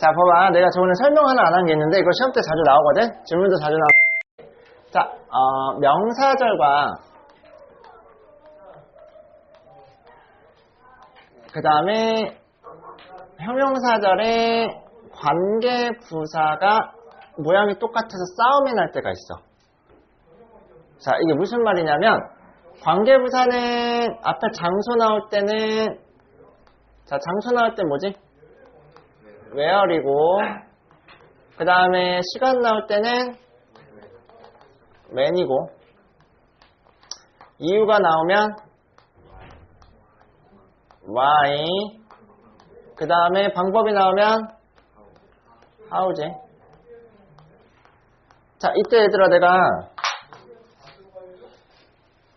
자, 봐봐. 내가 저번에 설명 하나 안 한 게 있는데, 이거 시험 때 자주 나오거든? 질문도 자주 나오고. 자, 어, 명사절과, 그 다음에, 형용사절의 관계 부사가 모양이 똑같아서 싸움이 날 때가 있어. 자, 이게 무슨 말이냐면, 관계 부사는 앞에 장소 나올 때는, 자, 장소 나올 때 뭐지? Where이고 그 다음에 시간 나올 때는 when이고 이유가 나오면 why 그 다음에 방법이 나오면 how지 자 이때 얘들아 내가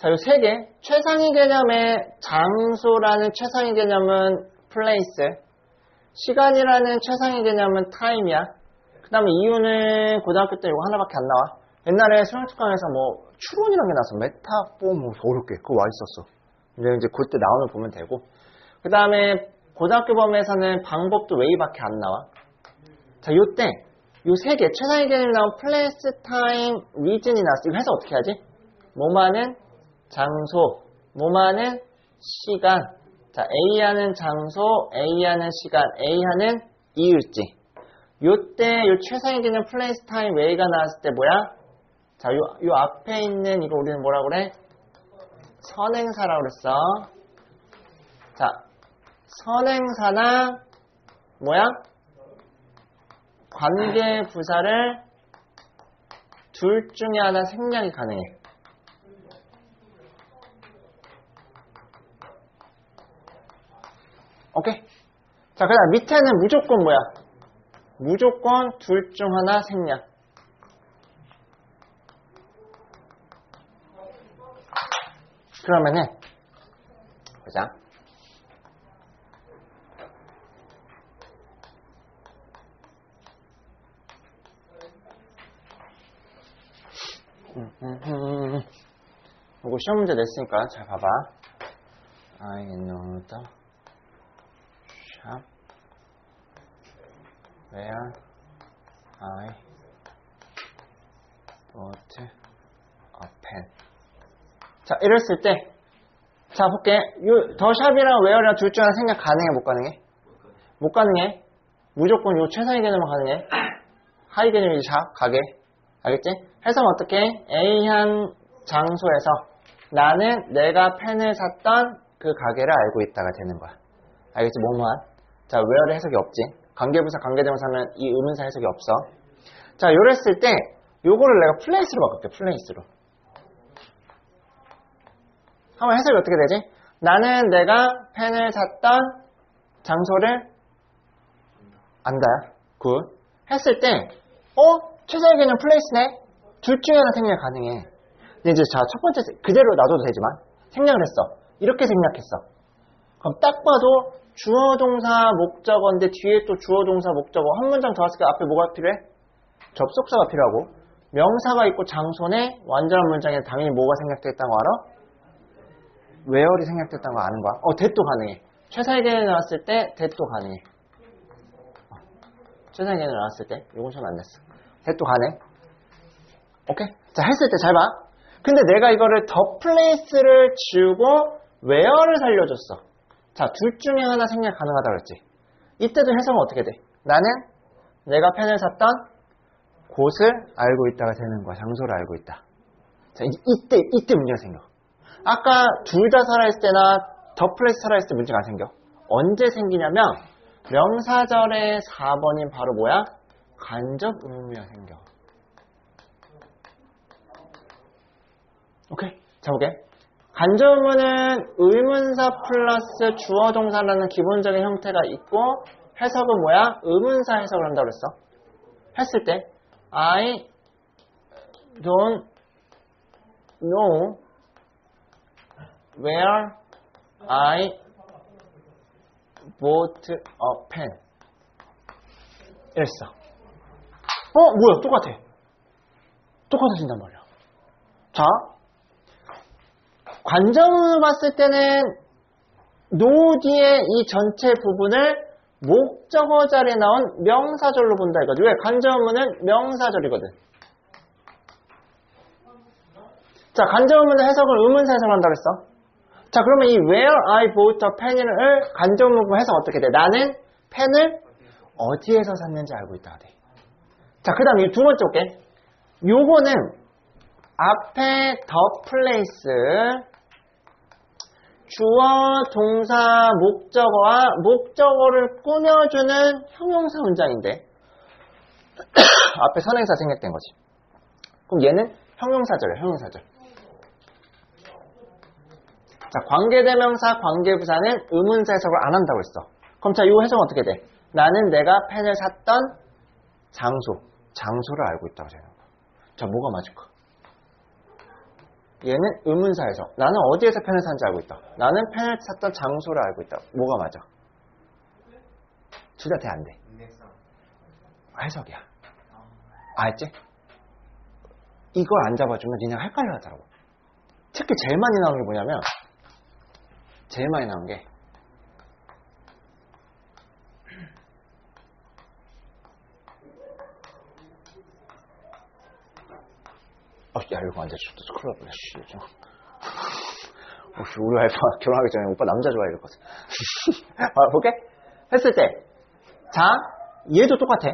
자, 요 세 개. 최상위 개념의 장소라는 최상위 개념은 place. 시간이라는 최상위 개념은 타임이야. 그 다음에 이유는 고등학교 때 이거 하나밖에 안 나와. 옛날에 수영특강에서 뭐 추론이라는 게 나왔어. 메타포 뭐 어렵게 그거 와 있었어. 근데 이제 그때 나오면 보면 되고. 그 다음에 고등학교 범위에서는 방법도 웨이밖에 안 나와. 자, 요때 요 세 개 최상위 개념이 나온 플레이스, 타임, 리즌이 나왔어. 이거 해서 어떻게 하지? 뭐만은 장소, 뭐만은 시간. 자, A하는 장소, A하는 시간, A하는 이유지. 요때 요 최상위 개념 플레이스 타임 웨이가 나왔을 때 뭐야? 자, 요, 요 앞에 있는 이거 우리는 뭐라 그래? 선행사라고 그랬어. 자, 선행사나 뭐야? 관계 부사를 둘 중에 하나 생략이 가능해. 오케이? 자, 그 다음 밑에는 무조건 뭐야? 무조건 둘 중 하나 생략. 그러면은, 보자. 음, 음, 음, 음. 이거 시험 문제 냈으니까 잘 봐봐. I know the shop where I bought a pen. 자, 이랬을 때, 자, 볼게. 요, 더 샵이랑 웨어랑 둘 중 하나 생략 가능해, 못 가능해? 못 가능해. 무조건 요 최상위 개념만 가능해. 하위 개념이 샵, 가게. 알겠지? 해서 어떻게? A한 장소에서 나는 내가 펜을 샀던 그 가게를 알고 있다가 되는 거야. 알겠지? 뭐뭐한? 자, where의 해석이 없지. 관계부사, 관계대명사면 이 의문사 해석이 없어. 자, 요랬을 때 요거를 내가 플레이스로 바꿀게. 플레이스로. 한번 해석이 어떻게 되지? 나는 내가 펜을 샀던 장소를 안다. 굿. 했을 때, 어? 최상위 개념 플레이스네? 둘 중에 하나 생략 가능해. 이제 자, 첫 번째, 세- 그대로 놔둬도 되지만, 생략을 했어. 이렇게 생략했어. 그럼 딱 봐도 주어 동사 목적어인데 뒤에 또 주어 동사 목적어 한 문장 더 왔을 때 앞에 뭐가 필요해? 접속사가 필요하고 명사가 있고 장소네 완전한 문장에 당연히 뭐가 생략됐다는 거 알아? where이 생략됐다는 거 아는 거야? 어, 대도 가능해. 최상위 개념 나왔을 때 대도 가능해. 어, 최상위 개념 나왔을 때 이건 시험 안 냈어. 대도 가능. 오케이? 자, 했을 때 잘 봐. 근데 내가 이거를 더 플레이스를 지우고 where를 살려줬어. 자, 둘 중에 하나 생략 가능하다 그랬지. 이때도 해석은 어떻게 돼? 나는 내가 펜을 샀던 곳을 알고 있다가 되는 거야. 장소를 알고 있다. 자, 이때, 이때 문제가 생겨. 아까 둘 다 살아있을 때나 더 플레이스 살아있을 때 문제가 안 생겨. 언제 생기냐면 명사절의 4번인 바로 뭐야? 간접 의미가 생겨. 오케이. 자, 볼게. 간접문은 의문사 플러스 주어 동사라는 기본적인 형태가 있고 해석은 뭐야? 의문사 해석을 한다고 그랬어. 했을 때 I don't know where I bought a pen. 이랬어. 어? 뭐야? 똑같아. 똑같아진단 말이야. 자, 관점으로 봤을 때는 노 뒤에 이 전체 부분을 목적어 자리에 나온 명사절로 본다 이거지. 왜? 간접문은 명사절이거든. 자, 간접문의 해석을 의문사 해석한다고 했어. 자, 그러면 이 where I bought a pen을 간접문으로 해석 어떻게 돼? 나는 펜을 어디에서 샀는지 알고 있다. 돼. 자, 그 다음에 두 번째 볼게. 요거는 앞에 the place 주어, 동사, 목적어와 목적어를 꾸며주는 형용사 문장인데 앞에 선행사 생략된 거지. 그럼 얘는 형용사절이야, 형용사절. 자, 관계대명사, 관계부사는 의문사 해석을 안 한다고 했어. 그럼 자, 이 해석은 어떻게 돼? 나는 내가 펜을 샀던 장소, 장소를 알고 있다고 생각해. 자, 뭐가 맞을까? 얘는 의문사에서 나는 어디에서 펜을 산지 알고 있다. 나는 펜을 샀던 장소를 알고 있다. 뭐가 맞아? 둘 다 돼, 안 돼? 해석이야. 알지? 이걸 안 잡아주면 니네가 헷갈려 하더라고. 특히 제일 많이 나오는 게 뭐냐면, 제일 많이 나오는 게, 어, 야, 이거 완전 죽도 큰일 났네, 씨. 좀. 어, 씨, 우리 와이프 결혼하기 전에 오빠 남자 좋아해, 같아. 아, 볼게? 했을 때, 자, 얘도 똑같아.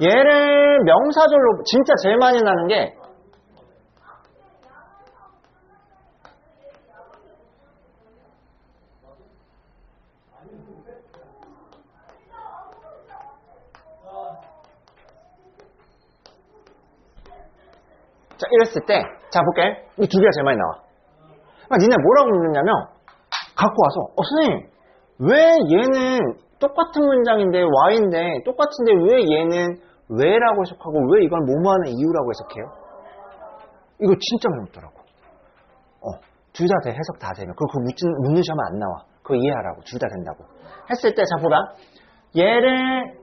얘를 명사절로 진짜 제일 많이 나는 게 자, 이랬을 때, 자, 볼게. 이 두 개가 제일 많이 나와. 그러니까 니네 뭐라고 묻느냐면, 갖고 와서, 어, 선생님, 왜 얘는 똑같은 문장인데, Y인데, 똑같은데 왜 얘는 왜라고 해석하고, 왜 이건 뭐뭐하는 이유라고 해석해요? 이거 진짜 많이 묻더라고. 어, 둘 다 돼, 해석 다 되면. 그거 그거 묻는, 묻는 시험은 안 나와. 그거 이해하라고. 둘 다 된다고. 했을 때, 자, 보라. 얘를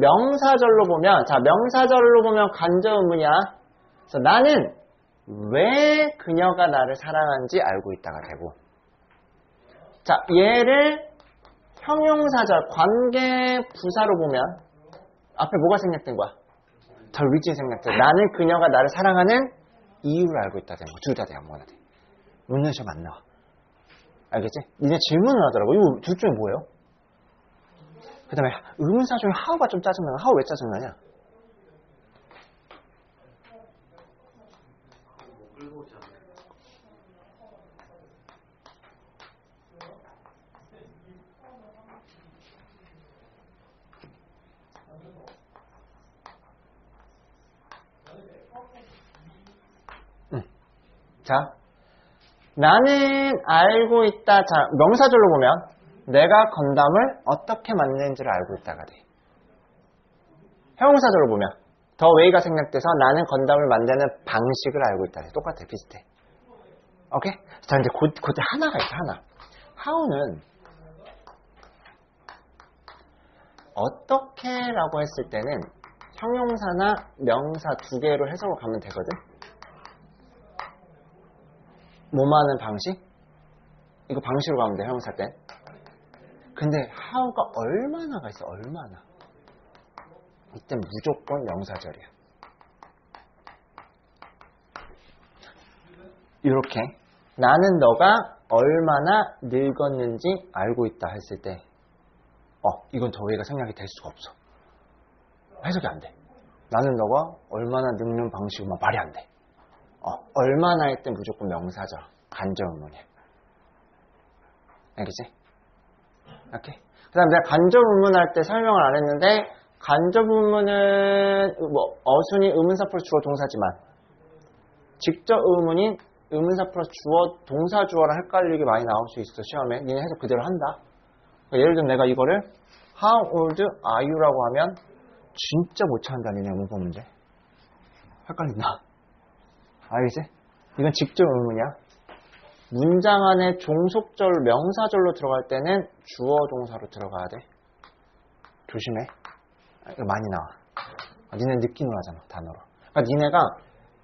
명사절로 보면, 자, 명사절로 보면 간접 의문이야. 그래서 나는 왜 그녀가 나를 사랑하는지 알고 있다가 되고 자 얘를 형용사절 관계 부사로 보면 앞에 뭐가 생략된 거야? 더 위치 생략돼 나는 그녀가 나를 사랑하는 이유를 알고 있다 되는 거 둘 다 돼 아무거나 돼 묻는 시험 안 나와 알겠지? 니네 질문을 하더라고 이거 둘 중에 뭐예요? 그 다음에 의문사 중에 하우가 좀 짜증나요 하우 왜 짜증나냐? 뭐 끌고 오지 않아요? 자, 나는 알고 있다. 자, 명사절로 보면 내가 건담을 어떻게 만드는지를 알고 있다가 돼. 형용사절로 보면 더 웨이가 생략돼서 나는 건담을 만드는 방식을 알고 있다. 돼. 똑같아, 비슷해. 오케이? 자, 이제 곧, 곧 하나가 있어, 하나. 하우는 어떻게라고 했을 때는 형용사나 명사 두 개로 해석을 가면 되거든. 뭐뭐하는 방식? 이거 방식으로 가면 돼, 형용사 때. 근데 how가 얼마나가 있어, 얼마나. 이때 무조건 명사절이야. 이렇게 나는 너가 얼마나 늙었는지 알고 있다 했을 때, 어, 이건 더웨이가 생략이 될 수가 없어. 해석이 안 돼. 나는 너가 얼마나 늙는 방식은 막 말이 안 돼. 어, 얼마나 할 때 무조건 명사절, 간접 의문이야. 알겠지? 오케이. 그 다음 내가 간접 의문 할 때 설명을 안 했는데, 간접 의문은 뭐 어순이 의문사 플러스 주어 동사지만, 직접 의문인 의문사 플러스 주어 동사 주어랑 헷갈리게 많이 나올 수 있어 시험에. 니네 해석 그대로 한다. 그러니까 예를 들면 내가 이거를 How old are you라고 하면 진짜 못 찾는다 니네 문법 문제. 헷갈린다. 알겠지? 이건 직접 의문이야. 문장 안에 종속절, 명사절로 들어갈 때는 주어 동사로 들어가야 돼. 조심해. 아, 이거 많이 나와. 아, 니네 느끼는 하잖아, 단어로. 그러니까 니네가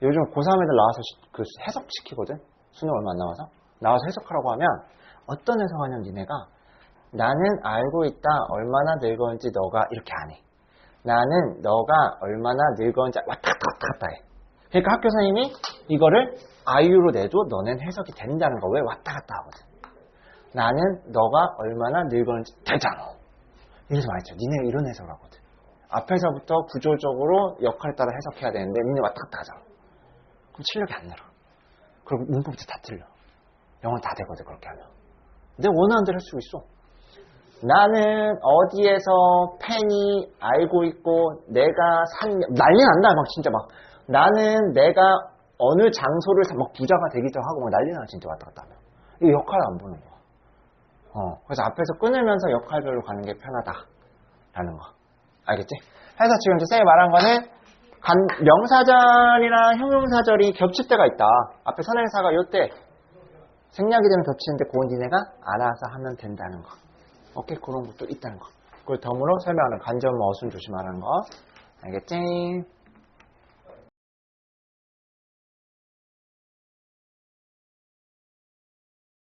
요즘 고3 애들 나와서 시- 그 해석시키거든? 수능 얼마 안 남아서? 나와서 해석하라고 하면 어떤 해석하냐면 니네가 나는 알고 있다. 얼마나 늙었는지 너가 이렇게 안 해. 나는 너가 얼마나 늙었는지 왔다 갔다 왔다 갔다 해. 그러니까 학교 선생님이 이거를 아이유로 내도 너는 해석이 된다는 거. 왜 왔다 갔다 하거든. 나는 너가 얼마나 늙었는지 되잖아. 이래서 말했죠. 니네 이런 해석을 하거든. 앞에서부터 구조적으로 역할에 따라 해석해야 되는데 니네 왔다 갔다 하잖아. 그럼 실력이 안 늘어. 그리고 문법도 다 틀려. 영어 다 되거든 그렇게 하면. 내 원하는 대로 할 수 있어. 나는 어디에서 팬이 알고 있고 내가 산 난리 난다 막 진짜 막 나는 내가 어느 장소를 사- 막 부자가 되기도 하고 막 난리 나 진짜 왔다 갔다 하면 이 역할을 안 보는 거야. 어 그래서 앞에서 끊으면서 역할별로 가는 게 편하다라는 거 알겠지? 그래서 지금 이제 쌤이 말한 거는 간, 명사절이랑 형용사절이 겹칠 때가 있다. 앞에 선행사가 요때 생략이 되면 겹치는데 그건 니네가 알아서 하면 된다는 거. 오케이 그런 것도 있다는 거. 그걸 덤으로 설명하는 간접 어순 조심하라는 거. 알겠지?